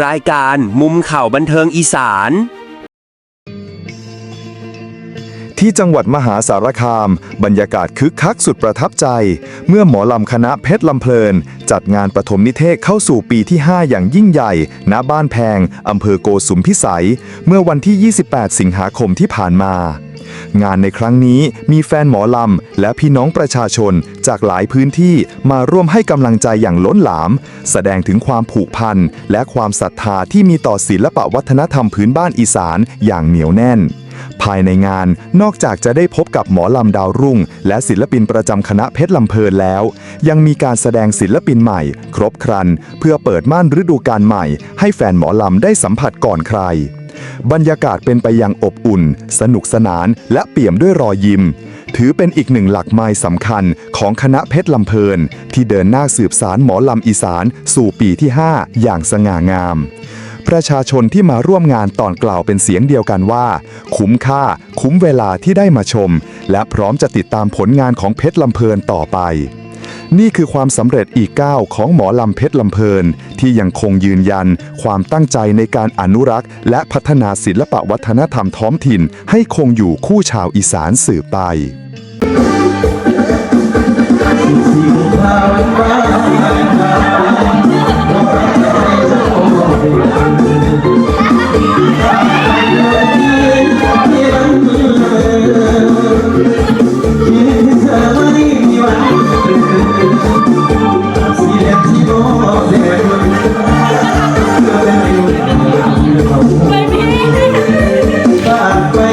รายการมุมข่าวบันเทิงอีสาน ที่จังหวัดมหาสารคาม บรรยากาศคึกคักสุดประทับใจ เมื่อหมอลำคณะเพชรลำเพลิน จัดงานประถมนิเทศเข้าสู่ปีที่ 5 อย่างยิ่งใหญ่ ณบ้านแพงอำเภอโกสุมพิสัย เมื่อวันที่ 28 สิงหาคมที่ผ่านมา งานในครั้งนี้มีแฟนหมอลำ และพี่น้องประชาชนจากหลายพื้นที่มาร่วมให้กำลังใจอย่างล้นหลาม แสดงถึงความผูกพัน และความศรัทธาที่มีต่อศิลปวัฒนธรรมพื้นบ้านอีสานอย่างเหนียวแน่น ภายในงานนอกจากจะได้พบกับหมอลำดาวรุ่ง และศิลปินประจำคณะเพชรลำเพลินแล้ว ยังมีการแสดงศิลปินใหม่ ครบครัน เพื่อเปิดม่านฤดูกาลใหม่ ให้แฟนหมอลำได้สัมผัสก่อนใคร บรรยากาศเป็นไปอย่างอบอุ่น สนุกสนาน และเปี่ยมด้วยรอยยิ้ม ถือเป็นอีกหนึ่งหลักไม้สำคัญของคณะเพชรลำเพลิน ที่เดินหน้าสืบสารหมอลำอีสาน สู่ปีที่ 5 อย่างสง่างาม ประชาชนที่มาร่วมงานตอนกล่าวเป็นเสียงเดียวกันว่า คุ้มค่า คุ้มเวลาที่ได้มาชม และพร้อมจะติดตามผลงานของเพชรลำเพลินต่อไป นี่คือความสำเร็จอีกก้าวของหมอลำเพชรลำเพลิน ที่ยังคงยืนยัน ความตั้งใจในการอนุรักษ์ และพัฒนาศิลปวัฒนธรรมท้องถิ่น ให้คงอยู่คู่ชาวอีสานสืบไปไป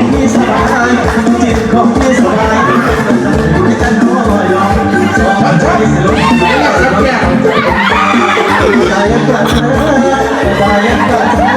ของพี่สบายจิตของพี่สบายไม่จะน้อยยอมสองใจสลบใจกัดใจกัด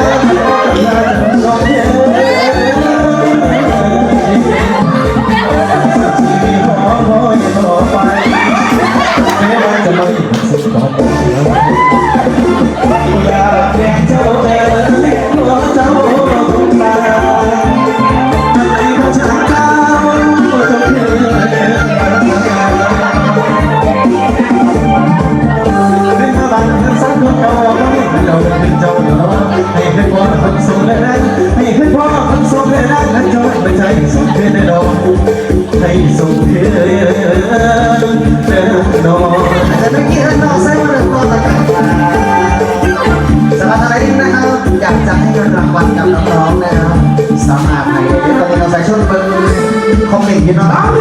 ใช่สูงขึ้นด้ดอกให้สูงขึ้นเดินนอนแต่ไม่กี่นอกใส่เรื่งตัวตะการสำหรับอะไรนะครับอยากจะให้เงินรางวัลกับน้องๆนะครับสามารถไหนตอนนี้เราใส่ชุดเบอร์คอมเมนต์อยู่นะครับ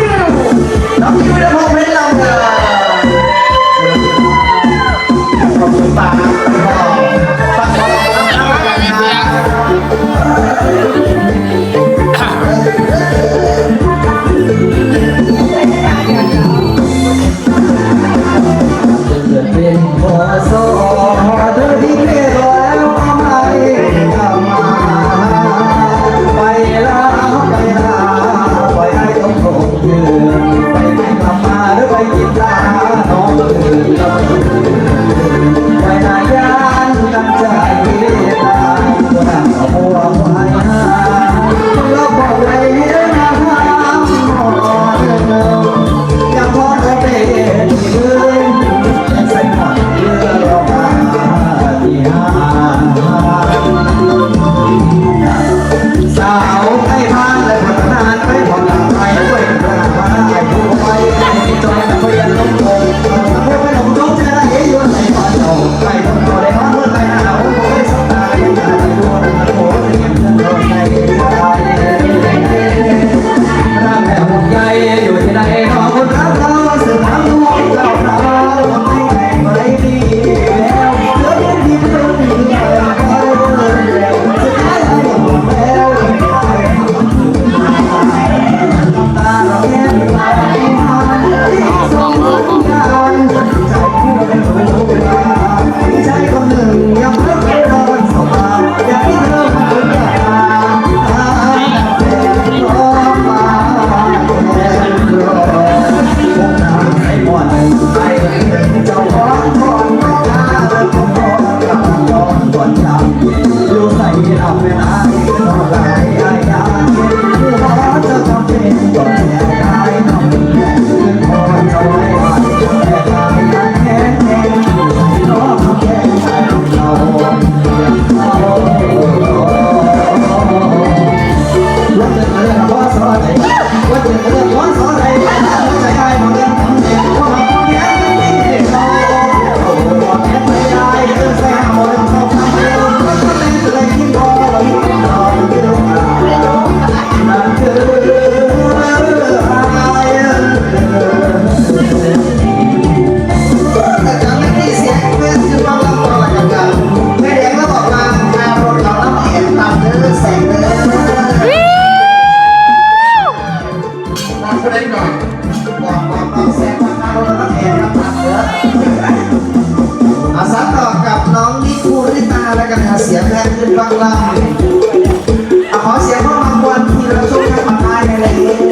อาสาต่อกับน้องนิคูริตาและกันหาเสียงแรงขึ้นบางลำขอเสียงพ่อมังกรที่เราช่วยกันมาได้เลย